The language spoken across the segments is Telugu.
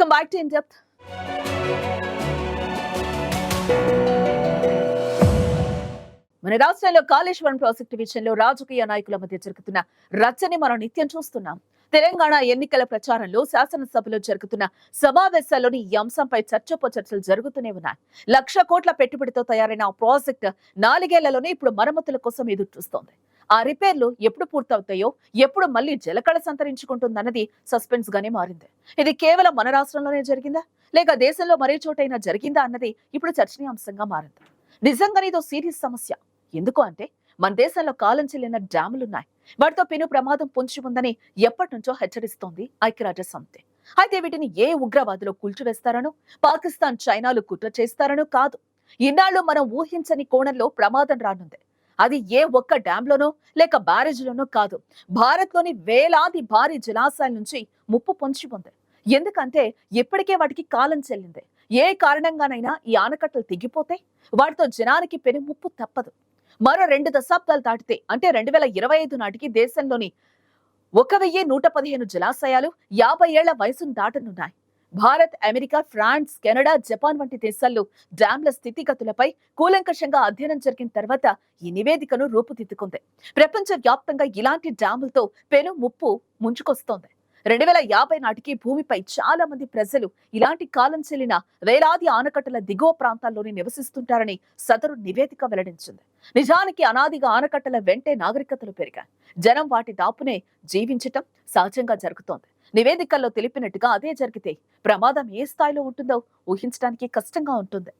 Welcome back to in depth మన రాష్ట్రంలో కాళేశ్వరం ప్రాజెక్టు విషయంలో రాజకీయ నాయకుల మధ్య జరుగుతున్న రచ్చని మనం నిత్యం చూస్తున్నాం. తెలంగాణ ఎన్నికల ప్రచారంలో శాసనసభలో జరుగుతున్న సమావేశాల్లోని ఈ అంశంపై చర్చోపచర్చలు జరుగుతూనే ఉన్నాయి. లక్ష కోట్ల పెట్టుబడితో తయారైన ఆ ప్రాజెక్ట్ నాలుగేళ్ళలోనే ఇప్పుడు మరమ్మతుల కోసం ఎదురు చూస్తోంది ఆ రిపేర్లు ఎప్పుడు పూర్తవుతాయో ఎప్పుడు మళ్ళీ జలకళ సంతరించుకుంటుందన్నది సస్పెన్స్ గానే మారింది. ఇది కేవలం మన రాష్ట్రంలోనే జరిగిందా? లేక దేశంలో మరే చోటైనా జరిగిందా అన్నది ఇప్పుడు చర్చనీయాంశంగా మారింది? నిజంగానే ఇదో సీరియస్ సమస్య. ఎందుకు అంటే మన దేశంలో కాలం చెల్లిన డ్యాములున్నాయి. వాటితో పెను ప్రమాదం పొంచి ఉందని ఎప్పటి నుంచో హెచ్చరిస్తోంది ఐక్యరాజ్య సమితి అయితే వీటిని ఏ ఉగ్రవాదులు కూల్చివేస్తారనో పాకిస్తాన్ చైనాలు కుట్ర చేస్తారనో కాదు. ఇన్నాళ్ళు మనం ఊహించని కోణంలో ప్రమాదం రానుంది. అది ఏ ఒక్క డ్యాంలోనో లేక బ్యారేజ్లోనో కాదు. భారత్లోని వేలాది భారీ జలాశయాల నుంచి ముప్పు పొంచి ఉంది ఎందుకంటే ఇప్పటికే వాటికి కాలం చెల్లింది. ఏ కారణంగానైనా ఈ ఆనకట్టలు తెగిపోతే వాటితో జనానికి పెను ముప్పు తప్పదు. మరో రెండు దశాబ్దాలు దాటితే అంటే రెండు వేల ఇరవై ఐదు నాటికి దేశంలోని ఒక వెయ్యి నూట పదిహేను జలాశయాలు యాభై ఏళ్ళ వయసును దాటనున్నాయి. Bharat America France Canada Japan వంటి దేశాల్లో డ్యాంల స్థితిగతులపై కూలంకషంగా అధ్యయనం జరిగిన తర్వాత ఈ నివేదికను రూపుదిద్దుకుంది. ప్రపంచ వ్యాప్తంగా ఇలాంటి డ్యాములతో పెను ముప్పు ముంచుకొస్తోంది. రెండు వేల యాభై నాటికి భూమిపై చాలా మంది ప్రజలు ఇలాంటి కాలం చెల్లిన వేలాది ఆనకట్టల దిగువ ప్రాంతాల్లోనే నివసిస్తుంటారని సదరు నివేదిక వెల్లడించింది. నిజానికి అనాదిగా ఆనకట్టల వెంటే నాగరికతలు పెరిగాయి. జనం వాటి దాపునే జీవించటం సహజంగా జరుగుతోంది. నివేదికల్లో తెలిపినట్టుగా అదే జరిగితే ప్రమాదం ఏ స్థాయిలో ఉంటుందో ఊహించడానికి కష్టంగా ఉంటుంది.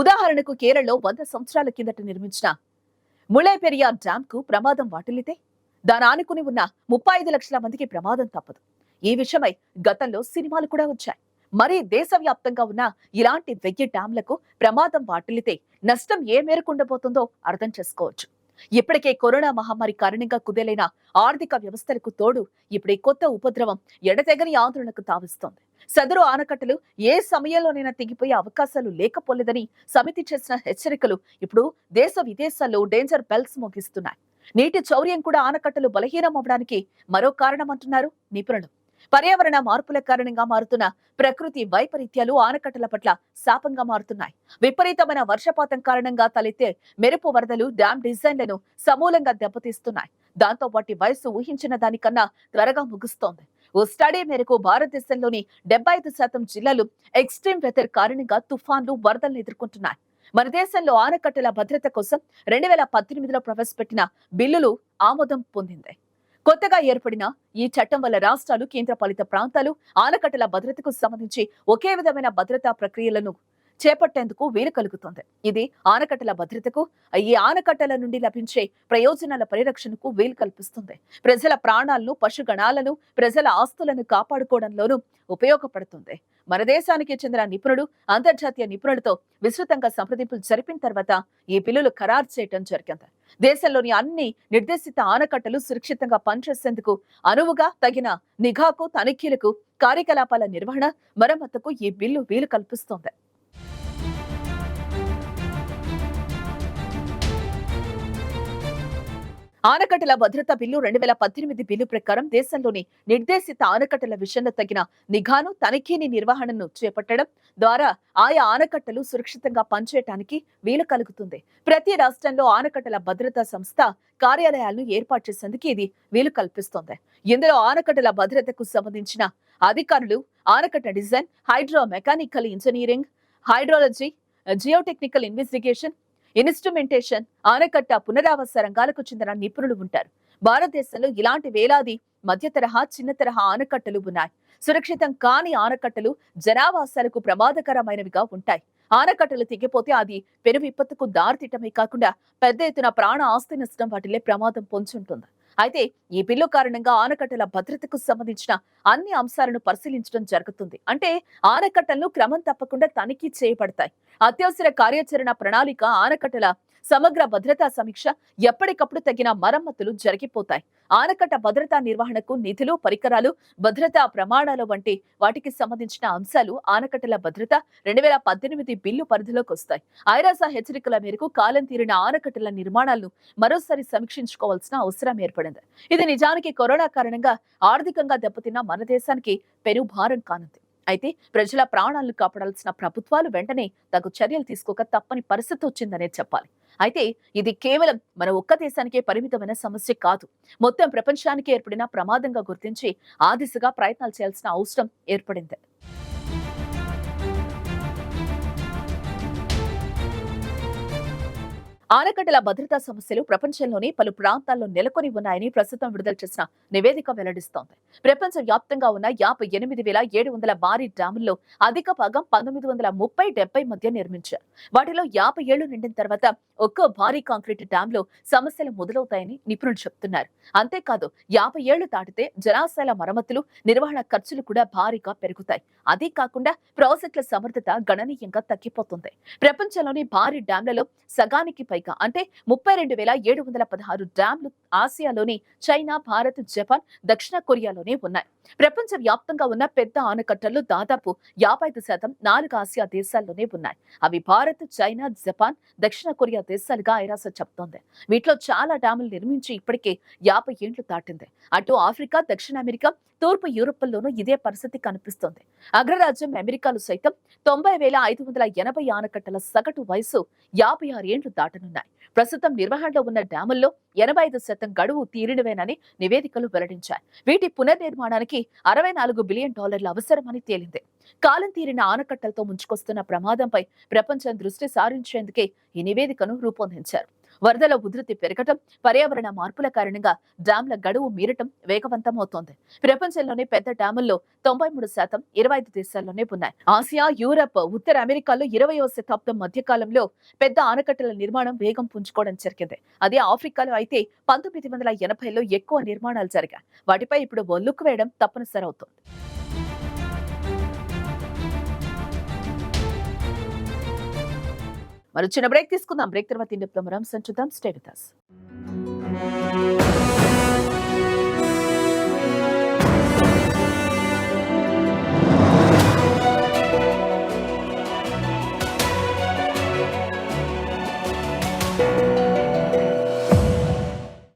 ఉదాహరణకు కేరళలో వంద సంవత్సరాల కిందట నిర్మించిన ముళై పెరియార్ డ్యామ్కు ప్రమాదం వాటిల్లితే దాని ఆనుకుని ఉన్న ముప్పై ఐదు లక్షల మందికి ప్రమాదం తప్పదు. ఈ విషయమై గతంలో సినిమాలు కూడా వచ్చాయి. మరి దేశవ్యాప్తంగా ఉన్న ఇలాంటి వెయ్యి డ్యాంలకు ప్రమాదం వాటిల్లితే నష్టం ఏ మేరకు ఉండబోతుందో అర్థం చేసుకోవచ్చు. ఇప్పటికే కరోనా మహమ్మారి కారణంగా కుదేలైన ఆర్థిక వ్యవస్థలకు తోడు ఇప్పుడు ఈ కొత్త ఉపద్రవం ఎడతెగని ఆందోళనకు తావిస్తోంది. సదరు ఆనకట్టలు ఏ సమయంలోనైనా తెగిపోయే అవకాశాలు లేకపోలేదని సమితి చేసిన హెచ్చరికలు ఇప్పుడు దేశ విదేశాల్లో డేంజర్ బెల్స్ మోగిస్తున్నాయి. నీటి చౌర్యం కూడా ఆనకట్టలు బలహీనం అవడానికి మరో కారణం అంటున్నారు నిపుణులు. పర్యావరణ మార్పుల కారణంగా మారుతున్న ప్రకృతి వైపరీత్యాలు ఆనకట్టల పట్ల శాపంగా మారుతున్నాయి. విపరీతమైన వర్షపాతం కారణంగా తలెత్తే మెరుపు వరదలు డ్యాం డిజైన్లను సమూలంగా దెబ్బతీస్తున్నాయి. దాంతో వాటి వయసు ఊహించిన దానికన్నా త్వరగా ముగుస్తోంది. ఓ స్టడీ మేరకు భారతదేశంలోని డెబ్బై ఐదు శాతం జిల్లాలు ఎక్స్ట్రీమ్ వెదర్ కారణంగా తుఫాన్లు వరదలను ఎదుర్కొంటున్నాయి. మన దేశంలో ఆనకట్టల భద్రత కోసం రెండు వేల పద్దెనిమిదిలో ప్రవేశపెట్టిన బిల్లులు ఆమోదం పొందింది. కొత్తగా ఏర్పడిన ఈ చట్టం వల్ల రాష్ట్రాలు కేంద్ర పాలిత ప్రాంతాలు ఆనకట్టల భద్రతకు సంబంధించి ఒకే విధమైన భద్రతా ప్రక్రియలను చేపట్టేందుకు వీలు కలుగుతుంది. ఇది ఆనకట్టల భద్రతకు ఈ ఆనకట్టల నుండి లభించే ప్రయోజనాల పరిరక్షణకు వీలు కల్పిస్తుంది. ప్రజల ప్రాణాలను పశుగణాలను ప్రజల ఆస్తులను కాపాడుకోవడంలోనూ ఉపయోగపడుతుంది. మన దేశానికి చెందిన నిపుణుడు అంతర్జాతీయ నిపుణులతో విస్తృతంగా సంప్రదింపులు జరిపిన తర్వాత ఈ బిల్లులు ఖరారు చేయడం జరిగింది. దేశంలోని అన్ని నిర్దేశిత ఆనకట్టలు సురక్షితంగా పనిచేసేందుకు అనువుగా తగిన నిఘాకు తనిఖీలకు కార్యకలాపాల నిర్వహణ మరమ్మతుకు ఈ బిల్లు వీలు కల్పిస్తోంది. ఆనకట్టల భద్రత బిల్లు రెండు వేల పద్దెనిమిది బిల్లు ప్రకారం దేశంలోని నిర్దేశిత ఆనకట్టల విషయంలో తగిన నిఘాను తనిఖీని నిర్వహణను చేపట్టడం ద్వారా ఆయా ఆనకట్టలు సురక్షితంగా పనిచేయటానికి వీలు కలుగుతుంది. ప్రతి రాష్ట్రంలో ఆనకట్టల భద్రతా సంస్థ కార్యాలయాలను ఏర్పాటు చేసేందుకు ఇది వీలు కల్పిస్తోంది. ఇందులో ఆనకట్టల భద్రతకు సంబంధించిన అధికారులు ఆనకట్ట design hydro mechanical engineering hydrology geotechnical investigation instrumentation ఆనకట్ట పునరావాస రంగాలకు చెందిన నిపుణులు ఉంటారు. భారతదేశంలో ఇలాంటి వేలాది మధ్య తరహా చిన్న తరహా ఆనకట్టలు ఉన్నాయి. సురక్షితం కాని ఆనకట్టలు జనావాసాలకు ప్రమాదకరమైనవిగా ఉంటాయి. ఆనకట్టలు తెగిపోతే అది పెను విపత్తుకు దారితీయటమే కాకుండా పెద్ద ఎత్తున ప్రాణ ఆస్తి నష్టం వాటిల్లే ప్రమాదం పొంచుంటుంది అయితే ఈ బిల్లు కారణంగా ఆనకట్టల భద్రతకు సంబంధించిన అన్ని అంశాలను పరిశీలించడం జరుగుతుంది. అంటే ఆనకట్టలను క్రమం తప్పకుండా తనిఖీ చేయబడతాయి. అత్యవసర కార్యాచరణ ప్రణాళిక ఆనకట్టల సమగ్ర భద్రతా సమీక్ష ఎప్పటికప్పుడు తగిన మరమ్మతులు జరిగిపోతాయి. ఆనకట్ట భద్రతా నిర్వహణకు నిధులు పరికరాలు భద్రతా ప్రమాణాలు వంటి వాటికి సంబంధించిన అంశాలు ఆనకట్టల భద్రత రెండు వేల పద్దెనిమిది బిల్లు పరిధిలోకి వస్తాయి. ఐరాస హెచ్చరికల మేరకు కాలం తీరిన ఆనకట్టల నిర్మాణాలను మరోసారి సమీక్షించుకోవాల్సిన అవసరం ఏర్పడింది. ఇది నిజానికి కరోనా కారణంగా ఆర్థికంగా దెబ్బతిన్న మన దేశానికి పెను భారం కానుంది. అయితే ప్రజల ప్రాణాలను కాపాడాల్సిన ప్రభుత్వాలు వెంటనే తగు చర్యలు తీసుకోక తప్పని పరిస్థితి వచ్చిందనే చెప్పాలి. అయితే ఇది కేవలం మన ఒక్క దేశానికే పరిమితమైన సమస్య కాదు. మొత్తం ప్రపంచానికి ఏర్పడిన ప్రమాదంగా గుర్తించి ఆ దిశగా ప్రయత్నాలు చేయాల్సిన అవసరం ఏర్పడింది. ఆనకట్టల భద్రతా సమస్యలు ప్రపంచంలోని పలు ప్రాంతాల్లో నెలకొని ఉన్నాయని ప్రస్తుతం విడుదల చేసిన నివేదిక వెల్లడిస్తోంది. ప్రపంచ వ్యాప్తంగా ఉన్న యాభై ఎనిమిది వేల ఏడు వందల భారీ డ్యాముల్లో అధిక భాగం పంతొమ్మిది వందల ముప్పై డెబ్బై మధ్య నిర్మించారు. వాటిలో యాభై ఏళ్ళు నిండిన తర్వాత ఒక్కో భారీ కాంక్రీట్ డ్యాంలో సమస్యలు మొదలవుతాయని నిపుణులు చెప్తున్నారు అంతేకాదు యాభై ఏళ్ళు దాటితే జలాశయాల మరమ్మతులు నిర్వహణ ఖర్చులు కూడా భారీగా పెరుగుతాయి. అదే కాకుండా ప్రాజెక్టుల సమర్థత గణనీయంగా తగ్గిపోతుంది. ప్రపంచంలోని భారీ డ్యాంలలో సగానికి పైగా. అంటే ముప్పై రెండు వేల ఏడు వందల పదహారు డ్యాంలు ఆసియాలోని చైనా భారత్ జపాన్ దక్షిణ కొరియాలోనే ఉన్నాయి. ప్రపంచ వ్యాప్తంగా ఉన్న పెద్ద ఆనకట్టలు దాదాపు యాభై ఐదు శాతం నాలుగు ఆసియా దేశాల్లోనే ఉన్నాయి. అవి భారత్ చైనా జపాన్ దక్షిణ కొరియా దేశాలుగా ఐరాస చెప్తోంది. వీటిలో చాలా డ్యాములు నిర్మించి ఇప్పటికే యాభై ఏండ్లు దాటింది. అటు ఆఫ్రికా దక్షిణ అమెరికా తూర్పు యూరోప్లోనూ ఇదే పరిస్థితి కనిపిస్తోంది. అగ్రరాజ్యం అమెరికాలు సైతం తొంభై వేల ఐదు వందల ఎనభై ఆనకట్టల సగటు వయసు యాభై ఆరు ఏండ్లు దాటనున్నాయి ప్రస్తుతం నిర్వహణలో ఉన్న డ్యాముల్లో ఎనభై ఐదు శాతం గడువు తీరినవేనని నివేదికలు వెల్లడించాయి. వీటి పునర్నిర్మాణానికి అరవై నాలుగు బిలియన్ డాలర్ల అవసరమని తేలింది. కాలం తీరిన ఆనకట్టలతో ముంచుకొస్తున్న ప్రమాదంపై ప్రపంచం దృష్టి సారించేందుకే ఈ నివేదికను రూపొందించారు. వరదల ఉధృతి పెరగటం పర్యావరణ మార్పుల కారణంగా డ్యాంల గడువు మీరటం వేగవంతమవుతోంది. ప్రపంచంలోనే పెద్ద డ్యాముల్లో తొంభై మూడు శాతం ఇరవై ఐదు దేశాల్లోనే ఉన్నాయి. ఆసియా యూరప్ ఉత్తర అమెరికాలో ఇరవయో శతాబ్దం మధ్యకాలంలో పెద్ద ఆనకట్టల నిర్మాణం వేగం పుంజుకోవడం జరిగింది. అదే ఆఫ్రికాలో అయితే పంతొమ్మిది వందల ఎనభైలో ఎక్కువ నిర్మాణాలు జరిగాయి. వాటిపై ఇప్పుడు ఒల్లుకు వేయడం తప్పనిసరి అవుతోంది మరి చిన్న బ్రేక్ తీసుకుందాం బ్రేక్ తర్వాత ఇండియా ప్లమరాం సంచుదాం స్టేట్ విత్.